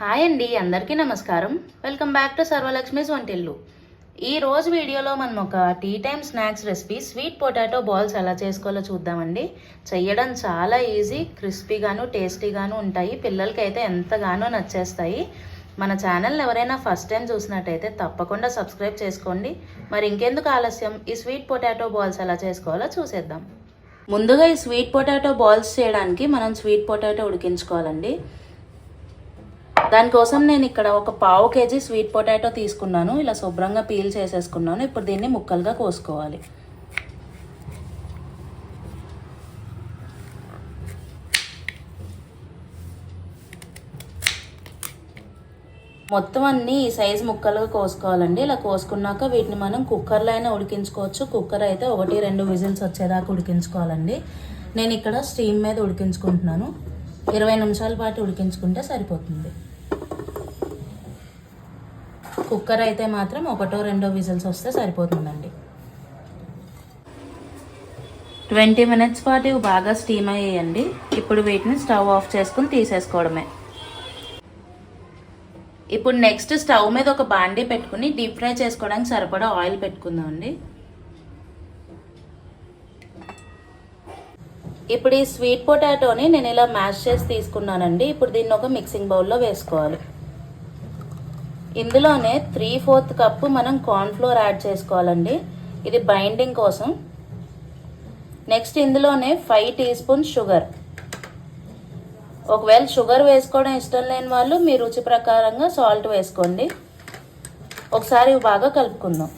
Hi అండి అందరికీ నమస్కారం. వెల్కమ్ బ్యాక్ టు సర్వలక్ష్మిస్ వంటిల్లు ఈ రోజు వీడియోలో మనం ఒక tea time snacks recipe sweet potato balls ఎలా చేసుకోవాలో చూద్దామండి. చేయడం చాలా ఈజీ క్రిస్పీగాను టేస్టీగాను ఉంటాయి. పిల్లలకి అయితే ఎంతగానో నచ్చేస్తాయి. మన ఛానల్ ఎవరైనా ఫస్ట్ టైం చూసినట్టయితే తప్పకుండా సబ్స్క్రైబ్ చేసుకోండి. మరి ఇంకెందుకు ఆలస్యం? ఈ స్వీట్ పొటాటో బాల్స్ ఎలా చేసుకోవాలో చూసేద్దాం. ముందుగా ఈ స్వీట్ పొటాటో బాల్స్ చేయడానికి మనం స్వీట్ పొటాటో ఉడికించుకోవాలండి. దానికోసం నేను ఇక్కడ ఒక పావు కేజీ స్వీట్ పొటాటో తీసుకున్నాను. ఇలా శుభ్రంగా పీల్ చేసేసుకున్నాను. ఇప్పుడు దీన్ని ముక్కలుగా కోసుకోవాలి. మొత్తం అన్ని ఈ సైజు ముక్కలుగా కోసుకోవాలండి. ఇలా కోసుకున్నాక వీటిని మనం కుక్కర్లో అయినా ఉడికించుకోవచ్చు. కుక్కర్ అయితే ఒకటి రెండు విజిల్స్ వచ్చేదాకా ఉడికించుకోవాలండి. నేను ఇక్కడ స్టీమ్ మీద ఉడికించుకుంటున్నాను. ఇరవై నిమిషాల పాటు ఉడికించుకుంటే సరిపోతుంది. కుక్కర్ అయితే మాత్రం ఒకటో రెండో విజిల్స్ వస్తే సరిపోతుందండి. ట్వంటీ మినిట్స్ పాటు ఇవి బాగా స్టీమ్ అయ్యాయండి. ఇప్పుడు వీటిని స్టవ్ ఆఫ్ చేసుకుని తీసేసుకోవడమే. ఇప్పుడు నెక్స్ట్ స్టవ్ మీద ఒక బాండీ పెట్టుకుని డీప్ ఫ్రై చేసుకోవడానికి సరిపడా ఆయిల్ పెట్టుకుందామండి. ఇప్పుడు ఈ స్వీట్ పొటాటోని నేను ఇలా మ్యాష్ చేసి తీసుకున్నానండి. ఇప్పుడు దీన్ని ఒక మిక్సింగ్ బౌల్లో వేసుకోవాలి. ఇందులోనే త్రీ ఫోర్త్ కప్పు మనం కార్న్ఫ్లోర్ యాడ్ చేసుకోవాలండి. ఇది బైండింగ్ కోసం. నెక్స్ట్ ఇందులోనే ఫైవ్ టీ స్పూన్ షుగర్ ఒకవేళ షుగర్ వేసుకోవడం ఇష్టం లేని వాళ్ళు మీ రుచి ప్రకారంగా సాల్ట్ వేసుకోండి. ఒకసారి బాగా కలుపుకుందాం.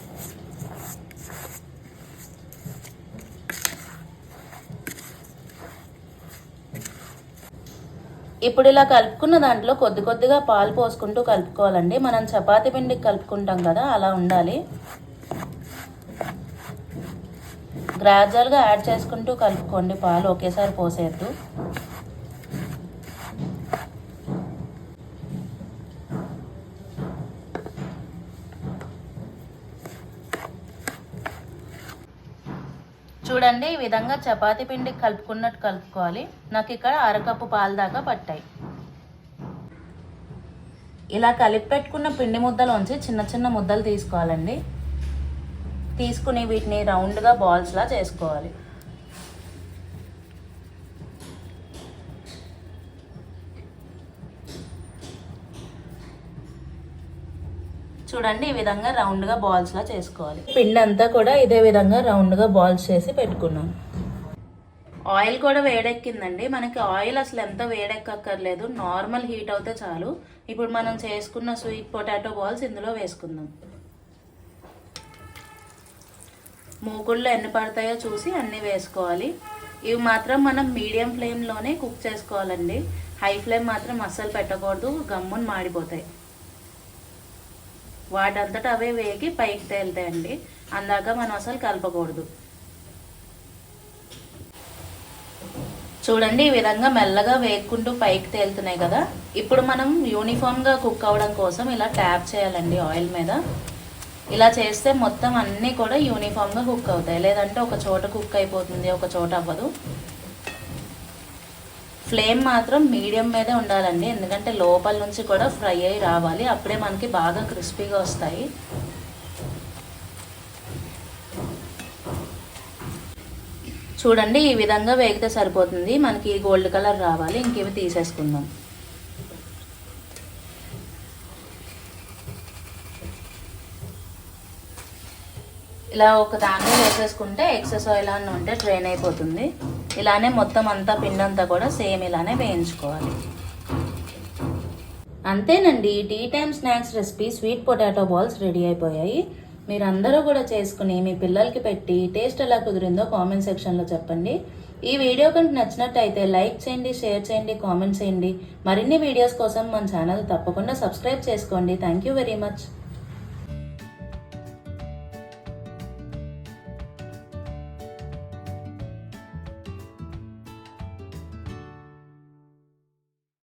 ఇప్పుడు ఇలా కలుపుకున్న దాంట్లో కొద్ది కొద్దిగా పాలు పోసుకుంటూ కలుపుకోవాలండి. మనం చపాతి పిండికి కలుపుకుంటాం కదా అలా ఉండాలి. గ్రాజువల్గా యాడ్ చేసుకుంటూ కలుపుకోండి పాలు ఒకేసారి పోసేయద్దు. చూడండి ఈ విధంగా చపాతీ పిండి కలుపుకున్నట్టు కలుపుకోవాలి. నాకు ఇక్కడ అరకప్పు పాలు దాకా పట్టాయి. ఇలా కలిపి పెట్టుకున్న పిండి ముద్దలోంచి చిన్న చిన్న ముద్దలు తీసుకోవాలండి. తీసుకుని వీటిని రౌండ్గా బాల్స్లా చేసుకోవాలి. చూడండి ఈ విధంగా రౌండ్గా బాల్స్లా చేసుకోవాలి. పిండి అంతా కూడా ఇదే విధంగా రౌండ్గా బాల్స్ చేసి పెట్టుకున్నాను ఆయిల్ కూడా వేడెక్కిందండి. మనకి ఆయిల్ అసలు ఎంత వేడెక్కక్కర్లేదు. నార్మల్ హీట్ అవుతే చాలు. ఇప్పుడు మనం చేసుకున్న స్వీట్ పొటాటో బాల్స్ ఇందులో వేసుకుందాం. మూకుళ్ళు ఎన్ని పడతాయో చూసి అన్నీ వేసుకోవాలి. ఇవి మాత్రం మనం మీడియం ఫ్లేమ్లోనే కుక్ చేసుకోవాలండి. హై ఫ్లేమ్ మాత్రం అస్సలు పెట్టకూడదు. గమ్మున మాడిపోతాయి. వాటంతట అవే వేగి పైకి తేలుతాయండి. అందాక మనం అసలు కలపకూడదు. చూడండి ఈ విధంగా మెల్లగా వేగుకుంటూ పైకి తేలుతున్నాయి కదా. ఇప్పుడు మనం యూనిఫామ్గా కుక్ అవ్వడం కోసం ఇలా ట్యాప్ చేయాలండి ఆయిల్ మీద. ఇలా చేస్తే మొత్తం అన్నీ కూడా యూనిఫామ్గా కుక్ అవుతాయి. లేదంటే ఒక చోట కుక్ అయిపోతుంది ఒక చోట అవ్వదు. ఫ్లేమ్ మాత్రం మీడియం మీదే ఉండాలండి. ఎందుకంటే లోపల నుంచి కూడా ఫ్రై అయ్యి రావాలి. అప్పుడే మనకి బాగా క్రిస్పీగా వస్తాయి. చూడండి ఈ విధంగా వేగితే సరిపోతుంది. మనకి గోల్డ్ కలర్ రావాలి. ఇంకేవి తీసేసుకుందాం. ఇలా ఒక దాన్ని వేసేసుకుంటే ఎక్సెస్ ఆయిల్ అని ఉంటే డ్రైన్ అయిపోతుంది. ఇలానే మొత్తం అంతా పిండంతా కూడా సేమ్ ఇలానే వేయించుకోవాలి. అంతేనండి tea time snacks recipe sweet potato balls ready అయిపోయాయి. మీరు అందరూ కూడా చేసుకుని మీ పిల్లలకి పెట్టి టేస్ట్ ఎలా కుదిరిందో కామెంట్ సెక్షన్లో చెప్పండి. ఈ వీడియో కనుక నచ్చినట్టయితే లైక్ చేయండి షేర్ చేయండి కామెంట్ చేయండి. మరిన్ని వీడియోస్ కోసం మన ఛానల్ తప్పకుండా సబ్స్క్రైబ్ చేసుకోండి. Thank you very much